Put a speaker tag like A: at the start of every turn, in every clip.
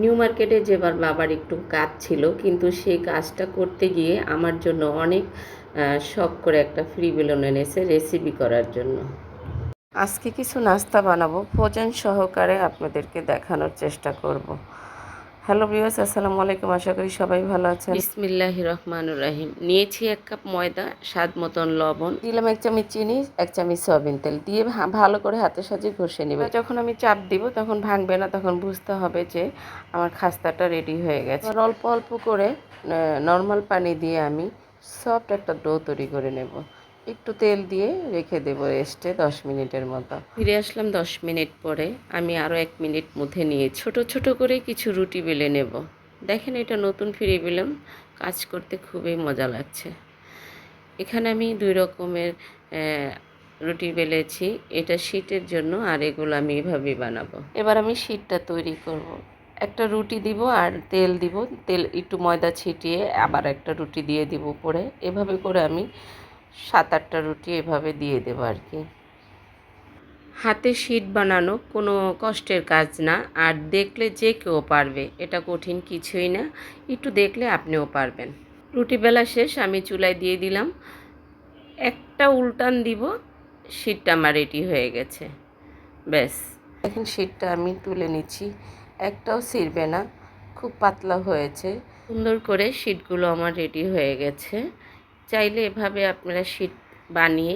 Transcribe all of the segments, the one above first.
A: New মার্কেটে যেবার বাবার একটু কাজ ছিল, কিন্তু সেই কাজটা করতে গিয়ে আমার জন্য অনেক শখ করে একটা ফ্রি বেলুন এনেছে রেসিপি করার জন্য। আজকে কিছু নাস্তা বানাবো। ভোজন সহকারে আপনাদেরকে দেখানোর চেষ্টা করব। হ্যালো বিয়াস আসসালামু আলাইকুম। আশা করি সবাই ভালো আছেন। বিসমিল্লাহ রহমানুর রাহিম। নিয়েছি এক কাপ ময়দা স্বাদ মতন লবণ। দিলাম এক চামচ চিনি এক চামচ সয়াবিন তেল। দিয়ে ভালো করে হাতে সাজিয়ে ঘষে নেবে। যখন আমি চাপ দিব তখন ভাঙবে না তখন বুঝতে হবে যে আমার খাস্তাটা রেডি হয়ে গেছে। অল্প অল্প করে নর্মাল পানি দিয়ে আমি সফট একটা ডো তৈরি করে নেব। একটু তেল দিয়ে রেখে দেবো রেস্টে দশ মিনিটের মতো। ফিরে আসলাম দশ মিনিট পরে। আমি আরও এক মিনিট মধ্যে নিয়ে ছোট ছোট করে কিছু রুটি বেলে নেব। দেখেন এটা নতুন ফিরে পেলাম। কাজ করতে খুবই মজা লাগছে। এখানে আমি দুই রকমের রুটি বেলেছি। এটা শীতের জন্য আর এগুলো আমি এভাবেই বানাবো। এবার আমি শীতটা তৈরি করব। একটা রুটি দিব আর তেল দিব। তেল একটু ময়দা ছিটিয়ে আবার একটা রুটি দিয়ে দিব উপরে। এভাবে করে আমি সাত আটটা রুটি এভাবে দিয়ে দেবো আর কি। হাতে শীট বানানো কোনো কষ্টের কাজ না আর দেখলে যে কেউ পারবে এটা কঠিন কিছুই না একটু দেখলে আপনিও পারবেন। রুটি বেলা শেষ আমি চুলায় দিয়ে দিলাম। একটা উল্টান দিব শীতটা আমার রেডি হয়ে গেছে। ব্যাস। এখন শীতটা আমি তুলে নিচ্ছি একটাও ছিঁড়বে না খুব পাতলা হয়েছে। সুন্দর করে শীটগুলো আমার রেডি হয়ে গেছে। চাইলে এভাবে আপনারা শীট বানিয়ে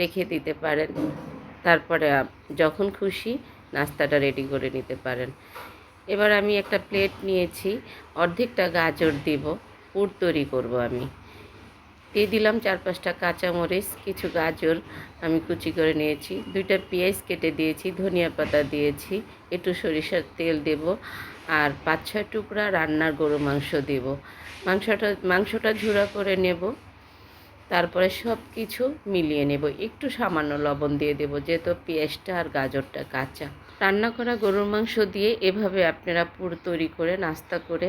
A: রেখে দিতে পারেন। তারপরে যখন খুশি নাস্তাটা রেডি করে নিতে পারেন। এবার আমি একটা প্লেট নিয়েছি, অর্ধেকটা গাজর দিব, পুর তৈরি করব আমি। দিয়ে দিলাম চার পাঁচটা কাঁচামরিচ, কিছু গাজর আমি কুচি করে নিয়েছি, দুইটা পেঁয়াজ কেটে দিয়েছি, ধনিয়া পাতা দিয়েছি, একটু সরিষার তেল দেব আর পাঁচ ছয় টুকরা রান্নার গরু মাংস দেব। মাংসটা মাংসটা ঝুড়া করে নেব। তারপরে সব কিছু মিলিয়ে নেব। একটু সামান্য লবণ দিয়ে দেবো, যেহেতু পেঁয়াজটা আর গাজরটা কাঁচা। রান্না করা গরুর মাংস দিয়ে এভাবে আপনারা পুর তৈরি করে, নাস্তা করে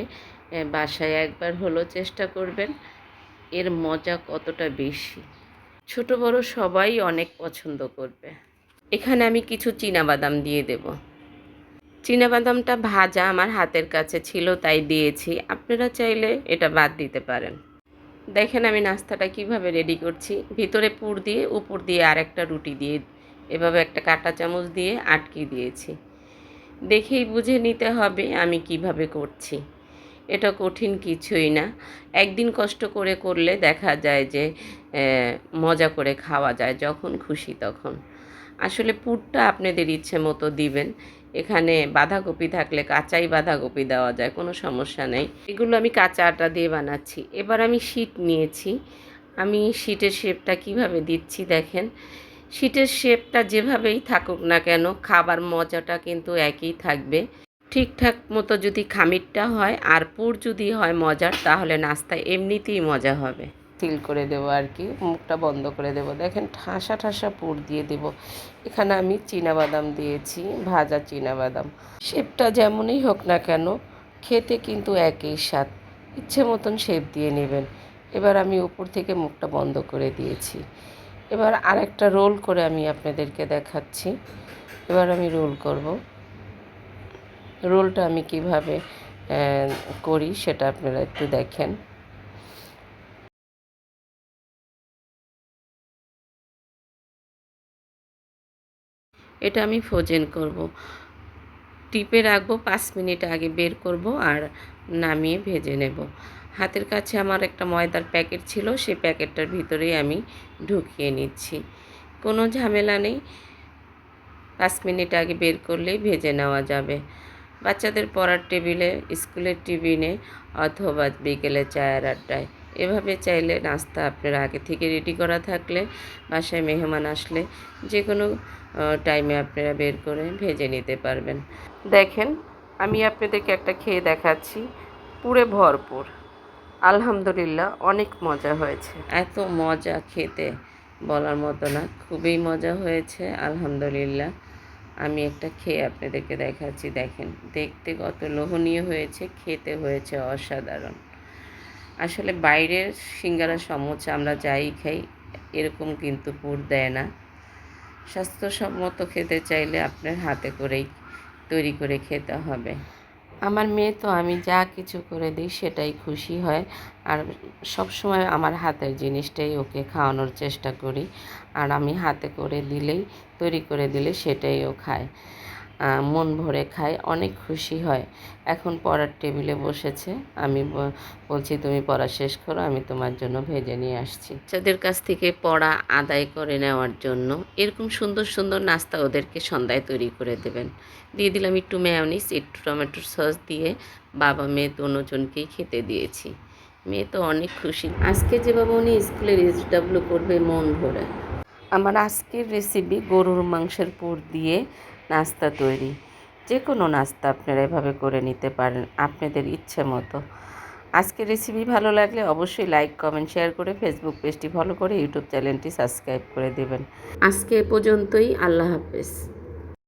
A: বাসায় একবার হলো চেষ্টা করবেন। এর মজা কতটা বেশি? ছোট, বড় সবাই অনেক পছন্দ করবে। এখানে আমি কিছু বাদাম দিয়ে দেব। বাদামটা ভাজা আমার হাতের কাছে ছিল, তাই দিয়েছি। আপনারা চাইলে এটা বাদ দিতে পারেন। দেখেন আমি নাস্তাটা কীভাবে রেডি করছি। ভিতরে পুর দিয়ে, উপর দিয়ে আরেকটা রুটি দিয়ে, এভাবে একটা কাঁটা চামচ দিয়ে আটকে দিয়েছি। দেখেই বুঝে নিতে হবে আমি কীভাবে করছি। এটা কঠিন কিছুই না। একদিন কষ্ট করে করলে দেখা যায় যে মজা করে খাওয়া যায়, যখন খুশি তখন। আসলে পুরটা আপনাদের ইচ্ছে মতো দিবেন। এখানে বাঁধাকপি থাকলে কাঁচাই বাঁধাকপি দেওয়া যায়, কোনো সমস্যা নেই। এগুলো আমি কাঁচা আটা দিয়ে বানাচ্ছি। এবার আমি শীট নিয়েছি। আমি শীটের শেপটা কীভাবে দিচ্ছি দেখেন? শীটের শেপটা যেভাবেই থাকুক না কেন, খাবার মজাটা কিন্তু একই থাকবে। ঠিকঠাক মতো যদি খামিরটা হয়, আর পুর যদি হয় মজার, তাহলে নাস্তা এমনিতেই মজা হবে। সিল করে দেবো আর কি, মুখটা বন্ধ করে দেবো। দেখেন ঠাসা ঠাসা পুর দিয়ে দেবো। এখানে আমি বাদাম দিয়েছি, ভাজা বাদাম শেপটা যেমনই হোক না কেন, খেতে কিন্তু একই স্বাদ। ইচ্ছে মতন শেপ দিয়ে নেবেন। এবার আমি উপর থেকে মুখটা বন্ধ করে দিয়েছি। এবার আরেকটা রোল করে আমি আপনাদেরকে দেখাচ্ছি। এবার আমি রোল করব। রোলটা আমি কীভাবে করি সেটা আপনারা একটু দেখেন। এটা আমি ফ্রোজেন করব। টিপে রাখব, পাঁচ মিনিট আগে বের করব আর নামিয়ে ভেজে নেব। হাতের কাছে আমার একটা ময়দার প্যাকেট ছিল, সেই প্যাকেটটার ভিতরেই আমি ঢুকিয়ে নিচ্ছি। কোনো ঝামেলা নেই। পাঁচ মিনিট আগে বের করলেই ভেজে নেওয়া যাবে। বাচ্চাদের পড়ার টেবিলে, স্কুলের টিফিনে অথবা বিকেলে চায়ের আড্ডায়। এভাবে চাইলে নাস্তা আপনারা আগে থেকে রেডি করা থাকলে বাসায় মেহমান আসলে যে কোনো টাইমে আপনারা বের করে ভেজে নিতে পারবেন। দেখেন, আমি আপনাদেরকে একটা খেয়ে দেখাচ্ছি। পুরে ভরপুর। আলহামদুলিল্লাহ, অনেক মজা হয়েছে। এত মজা খেতে বলার মতো না। খুবই মজা হয়েছে, আলহামদুলিল্লাহ। আমি একটা খেয়ে আপনাদেরকে দেখাচ্ছি। দেখেন, দেখতে কত লোভনীয় হয়েছে, খেতে হয়েছে অসাধারণ। আসলে বাইরের সিঙ্গারা সমোচা আমরা যাই খাই, এরকম কিন্তু পুর দেয় না। স্বাস্থ্যসম্মত খেতে চাইলে আপনার হাতে করেই তৈরি করে খেতে হবে। আমার মেয়ে তো আমি যা কিছু করে দিই সেটাই খুশি হয়। আর সব সময় আমার হাতের জিনিসটাই ওকে খাওয়ানোর চেষ্টা করি। আর আমি হাতে করে দিলেই, তৈরি করে দিলে সেটাই ও খায়। মন ভরে খায়, অনেক খুশি হয়। এখন পড়ার টেবিলে বসেছে। আমি বলছি, তুমি পড়া শেষ করো, আমি তোমার জন্য ভেজে নিয়ে আসছি। বাচ্চাদের কাছ থেকে পড়া আদায় করে নেওয়ার জন্য এরকম সুন্দর সুন্দর নাস্তা ওদেরকে সন্ধ্যায় তৈরি করে দেবেন। দিয়ে দিলাম একটু মেয়নিস একটু টমেটোর সস দিয়ে বাবা মেয়ে দুজনকেই খেতে দিয়েছি। মেয়ে তো অনেক খুশি। আজকে যে বাবা উনি স্কুলের এসডাব্লিউ করবে, মন ভরে। আমার আজকের রেসিপি গরুর মাংসের পুর দিয়ে নাস্তা তৈরি। যে কোনো নাস্তা আপনারা এভাবে করে নিতে পারেন আপনাদের ইচ্ছে মতো। আজকের রেসিপি ভালো লাগলে অবশ্যই লাইক কমেন্ট শেয়ার করে ফেসবুক পেজটি ফলো করে ইউটিউব চ্যানেলটি সাবস্ক্রাইব করে দেবেন। আজকে পর্যন্তই, আল্লাহ হাফেজ।